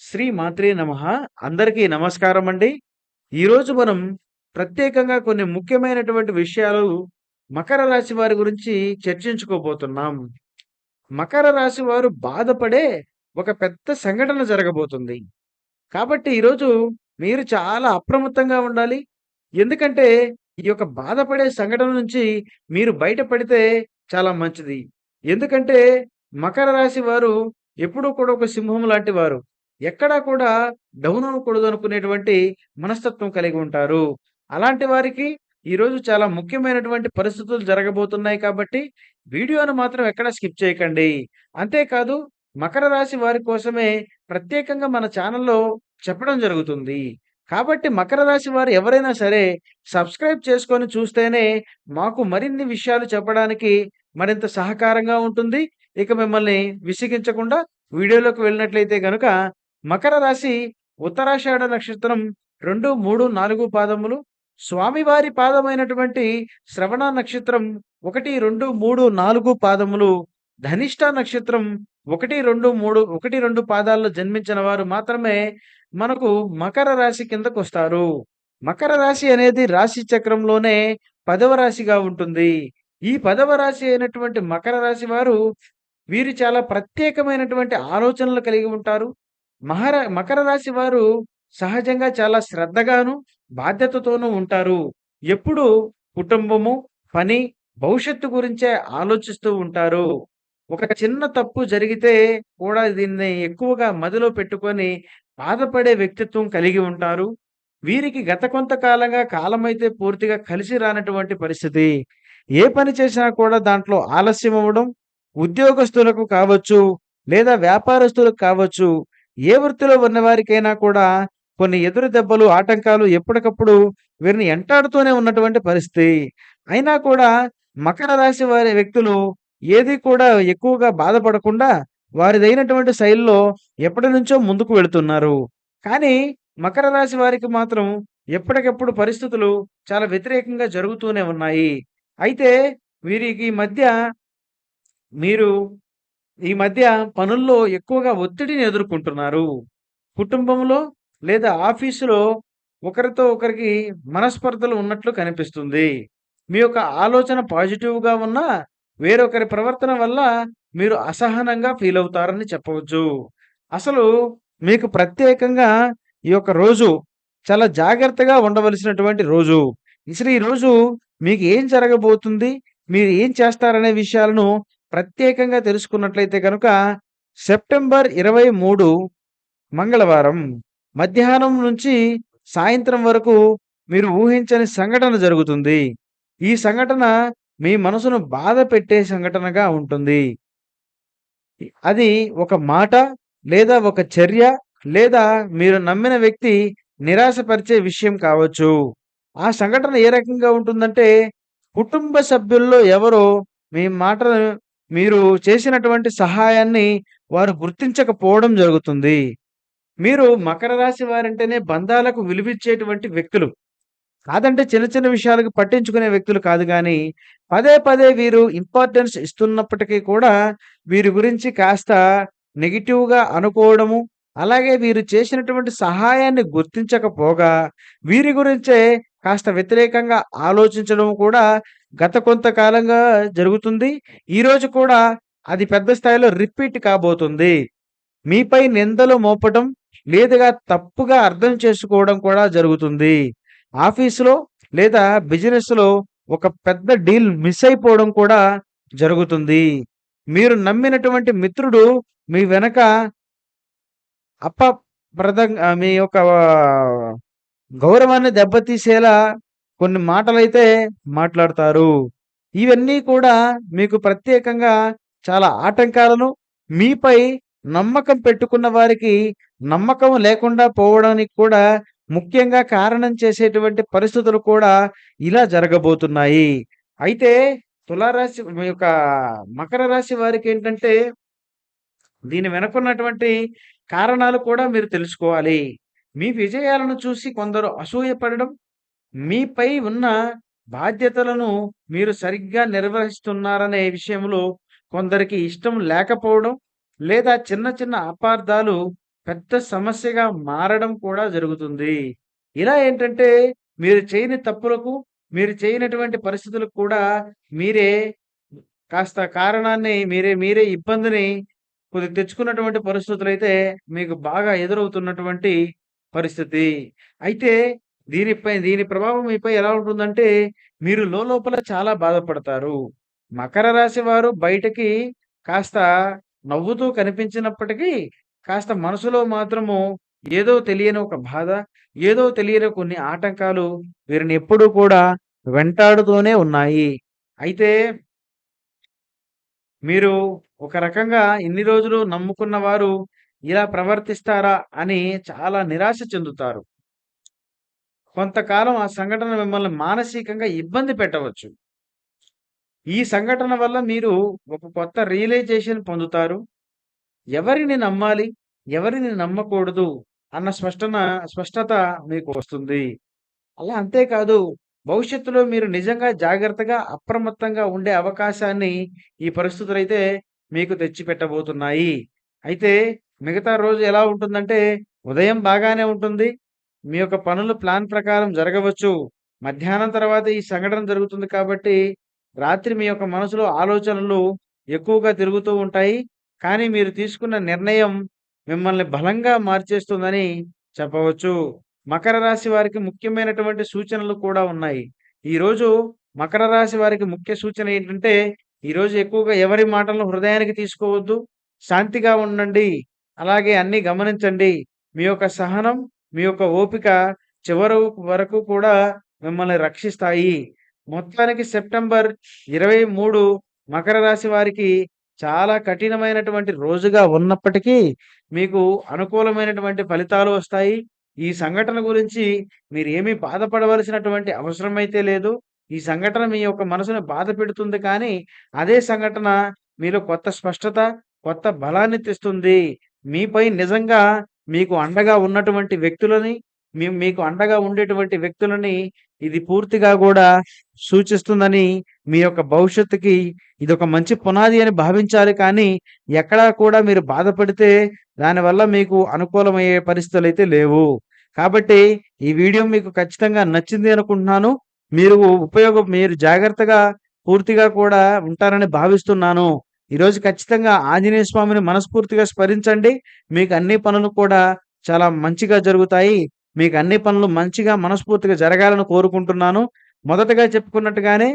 శ్రీ మాత్రే నమః. అందరికీ నమస్కారం అండి. ఈరోజు మనం ప్రత్యేకంగా కొన్ని ముఖ్యమైనటువంటి విషయాలు మకర రాశి వారి గురించి చర్చించుకోబోతున్నాం. మకర రాశి వారు బాధపడే ఒక పెద్ద సంఘటన జరగబోతుంది. కాబట్టి ఈరోజు మీరు చాలా అప్రమత్తంగా ఉండాలి. ఎందుకంటే ఈ యొక్క బాధపడే సంఘటన నుంచి మీరు బయటపడితే చాలా మంచిది. ఎందుకంటే మకర రాశి వారు ఎప్పుడూ కూడా ఒక సింహం లాంటి వారు. ఎక్కడా కూడా డౌన్ అవ్వకూడదు అనుకునేటువంటి మనస్తత్వం కలిగి ఉంటారు. అలాంటి వారికి ఈరోజు చాలా ముఖ్యమైనటువంటి పరిస్థితులు జరగబోతున్నాయి కాబట్టి వీడియోను మాత్రం ఎక్కడ స్కిప్ చేయకండి. అంతేకాదు మకర రాశి వారి కోసమే ప్రత్యేకంగా మన ఛానల్లో చెప్పడం జరుగుతుంది. కాబట్టి మకర రాశి వారు ఎవరైనా సరే సబ్స్క్రైబ్ చేసుకొని చూస్తేనే మాకు మరిన్ని విషయాలు చెప్పడానికి మరింత సహకారంగా ఉంటుంది. ఇక మిమ్మల్ని విసిగించకుండా వీడియోలోకి వెళ్ళినట్లయితే కనుక మకర రాశి ఉత్తరాషాఢ నక్షత్రం 2, 3, 4 పాదములు, స్వామివారి పాదమైనటువంటి శ్రవణ నక్షత్రం 1, 2, 3, 4 పాదములు, ధనిష్ట నక్షత్రం 1, 2, 3 1, 2 పాదాల్లో జన్మించిన వారు మాత్రమే మనకు మకర రాశి కిందకొస్తారు. మకర రాశి అనేది రాశి చక్రంలోనే పదవ రాశిగా ఉంటుంది. ఈ పదవ రాశి అయినటువంటి మకర రాశి వారు వీరు చాలా ప్రత్యేకమైనటువంటి ఆలోచనలు కలిగి ఉంటారు. మహర మకర రాశి వారు సహజంగా చాలా శ్రద్ధగాను, బాధ్యతతోనూ ఉంటారు. ఎప్పుడు కుటుంబము, పని, భవిష్యత్తు గురించే ఆలోచిస్తూ ఉంటారు. ఒక చిన్న తప్పు జరిగితే కూడా దీన్ని ఎక్కువగా మదిలో పెట్టుకొని బాధపడే వ్యక్తిత్వం కలిగి ఉంటారు. వీరికి గత కొంతకాలంగా కాలమైతే పూర్తిగా కలిసి రానటువంటి పరిస్థితి. ఏ పని చేసినా కూడా దాంట్లో ఆలస్యం అవ్వడం, ఉద్యోగస్తులకు కావచ్చు, లేదా వ్యాపారస్తులకు కావచ్చు, ఏ వృత్తిలో ఉన్నవారికైనా కూడా కొన్ని ఎదురు దెబ్బలు, ఆటంకాలు ఎప్పటికప్పుడు వీరిని ఎంటాడుతూనే ఉన్నటువంటి పరిస్థితి. అయినా కూడా మకర రాశి వారి వ్యక్తులు ఏది కూడా ఎక్కువగా బాధపడకుండా వారిదైనటువంటి శైలిలో ఎప్పటి నుంచో ముందుకు వెళుతున్నారు. కానీ మకర రాశి వారికి మాత్రం ఎప్పటికప్పుడు పరిస్థితులు చాలా వ్యతిరేకంగా జరుగుతూనే ఉన్నాయి. అయితే వీరికి ఈ మధ్య మీరు ఈ మధ్య పనుల్లో ఎక్కువగా ఒత్తిడిని ఎదుర్కొంటున్నారు. కుటుంబంలో లేదా ఆఫీసులో ఒకరితో ఒకరికి మనస్పర్ధలు ఉన్నట్లు కనిపిస్తుంది. మీ యొక్క ఆలోచన పాజిటివ్‌గా ఉన్నా వేరొకరి ప్రవర్తన వల్ల మీరు అసహనంగా ఫీల్ అవుతారని చెప్పవచ్చు. అసలు మీకు ప్రత్యేకంగా ఈ యొక్క రోజు చాలా జాగ్రత్తగా ఉండవలసినటువంటి రోజు. అసలు ఈ రోజు మీకు ఏం జరగబోతుంది? మీరు ఏం చేస్తారనే విషయాలను ప్రత్యేకంగా తెలుసుకున్నట్లయితే కనుక సెప్టెంబర్ 23 మంగళవారం మధ్యాహ్నం నుంచి సాయంత్రం వరకు మీరు ఊహించని సంఘటన జరుగుతుంది. ఈ సంఘటన మీ మనసును బాధ పెట్టే సంఘటనగా ఉంటుంది. అది ఒక మాట, లేదా ఒక చర్య, లేదా మీరు నమ్మిన వ్యక్తి నిరాశపరిచే విషయం కావచ్చు. ఆ సంఘటన ఏ రకంగా ఉంటుందంటే కుటుంబ సభ్యుల్లో ఎవరో మీ మాటను మీరు చేసినటువంటి సహాయాన్ని వారు గుర్తించకపోవడం జరుగుతుంది. మీరు మకర రాశి వారంటేనే బంధాలకు విలువిచ్చేటువంటి వ్యక్తులు. కాదంటే చిన్న చిన్న విషయాలకు పట్టించుకునే వ్యక్తులు కాదు కానీ పదే పదే వీరు ఇంపార్టెన్స్ ఇస్తున్నప్పటికీ కూడా వీరి గురించి కాస్త నెగిటివ్గా అనుకోవడము, అలాగే వీరు చేసినటువంటి సహాయాన్ని గుర్తించకపోగా వీరి గురించే కాస్త వ్యతిరేకంగా ఆలోచించడం కూడా గత కొంతకాలంగా జరుగుతుంది. ఈరోజు కూడా అది పెద్ద స్థాయిలో రిపీట్ కాబోతుంది. మీపై నిందలు మోపడం లేదుగా తప్పుగా అర్థం చేసుకోవడం కూడా జరుగుతుంది. ఆఫీసులో లేదా బిజినెస్‌లో ఒక పెద్ద డీల్ మిస్ అయిపోవడం కూడా జరుగుతుంది. మీరు నమ్మినటువంటి మిత్రుడు మీ వెనక అపప్రదం మీ యొక్క గౌరవాన్ని దెబ్బతీసేలా కొన్ని మాటలైతే మాట్లాడతారు. ఇవన్నీ కూడా మీకు ప్రత్యేకంగా చాలా ఆటంకాలను, మీపై నమ్మకం పెట్టుకున్న వారికి నమ్మకం లేకుండా పోవడానికి కూడా ముఖ్యంగా కారణం చేసేటువంటి పరిస్థితులు కూడా ఇలా జరగబోతున్నాయి. అయితే తులారాశి మీ యొక్క మకర రాశి వారికి ఏంటంటే దీని వెనకున్నటువంటి కారణాలు కూడా మీరు తెలుసుకోవాలి. మీ విజయాలను చూసి కొందరు అసూయపడడం, మీపై ఉన్న బాధ్యతలను మీరు సరిగ్గా నిర్వహిస్తున్నారనే విషయంలో కొందరికి ఇష్టం లేకపోవడం, లేదా చిన్న చిన్న అపార్థాలు పెద్ద సమస్యగా మారడం కూడా జరుగుతుంది. ఇలా ఏంటంటే మీరు చేయని తప్పులకు, మీరు చేయనటువంటి పరిస్థితులకు కూడా మీరే కాస్త కారణాన్ని మీరే మీరే ఇబ్బందిని కొద్దిగా తెచ్చుకున్నటువంటి పరిస్థితులు అయితే మీకు బాగా ఎదురవుతున్నటువంటి పరిస్థితి. అయితే దీనిపై దీని ప్రభావం మీపై ఎలా ఉంటుందంటే మీరు లోలోపల చాలా బాధపడతారు. మకర రాశి వారు బయటకి కాస్త నవ్వుతూ కనిపించినప్పటికీ కాస్త మనసులో మాత్రము ఏదో తెలియని ఒక బాధ, ఏదో తెలియని కొన్ని ఆటంకాలు వీరిని ఎప్పుడూ కూడా వెంటాడుతూనే ఉన్నాయి. అయితే మీరు ఒక రకంగా ఇన్ని రోజులు నమ్ముకున్న వారు ఇలా ప్రవర్తిస్తారా అని చాలా నిరాశ చెందుతారు. కొంతకాలం ఆ సంఘటన మిమ్మల్ని మానసికంగా ఇబ్బంది పెట్టవచ్చు. ఈ సంఘటన వల్ల మీరు ఒక కొత్త రియలైజేషన్ పొందుతారు. ఎవరిని నమ్మాలి? ఎవరిని నమ్మకూడదు? అన్న స్పష్టన స్పష్టత మీకు వస్తుంది. అలా అంతేకాదు భవిష్యత్తులో మీరు నిజంగా జాగ్రత్తగా, అప్రమత్తంగా ఉండే అవకాశాన్ని ఈ పరిస్థితులు అయితే మీకు తెచ్చిపెట్టబోతున్నాయి. అయితే మిగతా రోజు ఎలా ఉంటుందంటే ఉదయం బాగానే ఉంటుంది. మీ యొక్క పనులు ప్లాన్ ప్రకారం జరగవచ్చు. మధ్యాహ్నం తర్వాత ఈ సంఘటన జరుగుతుంది కాబట్టి రాత్రి మీ యొక్క మనసులో ఆలోచనలు ఎక్కువగా తిరుగుతూ ఉంటాయి. కానీ మీరు తీసుకున్న నిర్ణయం మిమ్మల్ని బలంగా మార్చేస్తుందని చెప్పవచ్చు. మకర రాశి వారికి ముఖ్యమైనటువంటి సూచనలు కూడా ఉన్నాయి. ఈరోజు మకర రాశి వారికి ముఖ్య సూచన ఏంటంటే ఈరోజు ఎక్కువగా ఎవరి మాటలను హృదయానికి తీసుకోవద్దు. శాంతిగా ఉండండి. అలాగే అన్నీ గమనించండి. మీ యొక్క సహనం, మీ యొక్క ఓపిక చివరి వరకు కూడా మిమ్మల్ని రక్షిస్తాయి. మొత్తానికి సెప్టెంబర్ 23 మకర రాశి వారికి చాలా కఠినమైనటువంటి రోజుగా ఉన్నప్పటికీ మీకు అనుకూలమైనటువంటి ఫలితాలు వస్తాయి. ఈ సంఘటన గురించి మీరు ఏమీ బాధపడవలసినటువంటి అవసరమైతే లేదు. ఈ సంఘటన మీ యొక్క మనసుని బాధపెడుతుంది కానీ అదే సంఘటన మీలో కొత్త స్పష్టత, కొత్త బలాన్ని తెస్తుంది. మీపై నిజంగా మీకు అండగా ఉన్నటువంటి వ్యక్తులని, మేము మీకు అండగా ఉండేటువంటి వ్యక్తులని ఇది పూర్తిగా కూడా సూచిస్తుందని మీ యొక్క భవిష్యత్తుకి ఇది ఒక మంచి పునాది అని భావించాలి కానీ ఎక్కడా కూడా మీరు బాధపడితే దానివల్ల మీకు అనుకూలమయ్యే పరిస్థితులు అయితే లేవు. కాబట్టి ఈ వీడియో మీకు ఖచ్చితంగా నచ్చింది అనుకుంటున్నాను. మీరు ఉపయోగం మీరు జాగ్రత్తగా పూర్తిగా కూడా ఉంటారని భావిస్తున్నాను. ఈరోజు ఖచ్చితంగా ఆంజనేయ స్వామిని మనస్ఫూర్తిగా స్మరించండి. మీకు అన్ని పనులు కూడా చాలా మంచిగా జరుగుతాయి. మీకు అన్ని పనులు మంచిగా మనస్ఫూర్తిగా జరగాలని కోరుకుంటున్నాను. మొదటగా చెప్పుకున్నట్టుగానే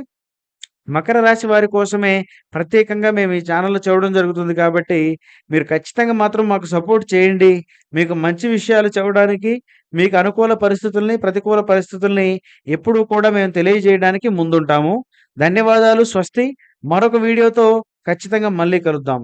మకర రాశి వారి కోసమే ప్రత్యేకంగా మేము ఈ ఛానల్లో చెప్పడం జరుగుతుంది కాబట్టి మీరు ఖచ్చితంగా మాత్రం మాకు సపోర్ట్ చేయండి. మీకు మంచి విషయాలు చెప్పడానికి, మీకు అనుకూల పరిస్థితుల్ని, ప్రతికూల పరిస్థితుల్ని ఎప్పుడూ కూడా మేము తెలియజేయడానికి ముందుంటాము. ధన్యవాదాలు. స్వస్తి. మరొక వీడియోతో ఖచ్చితంగా మళ్ళీ కలుద్దాం.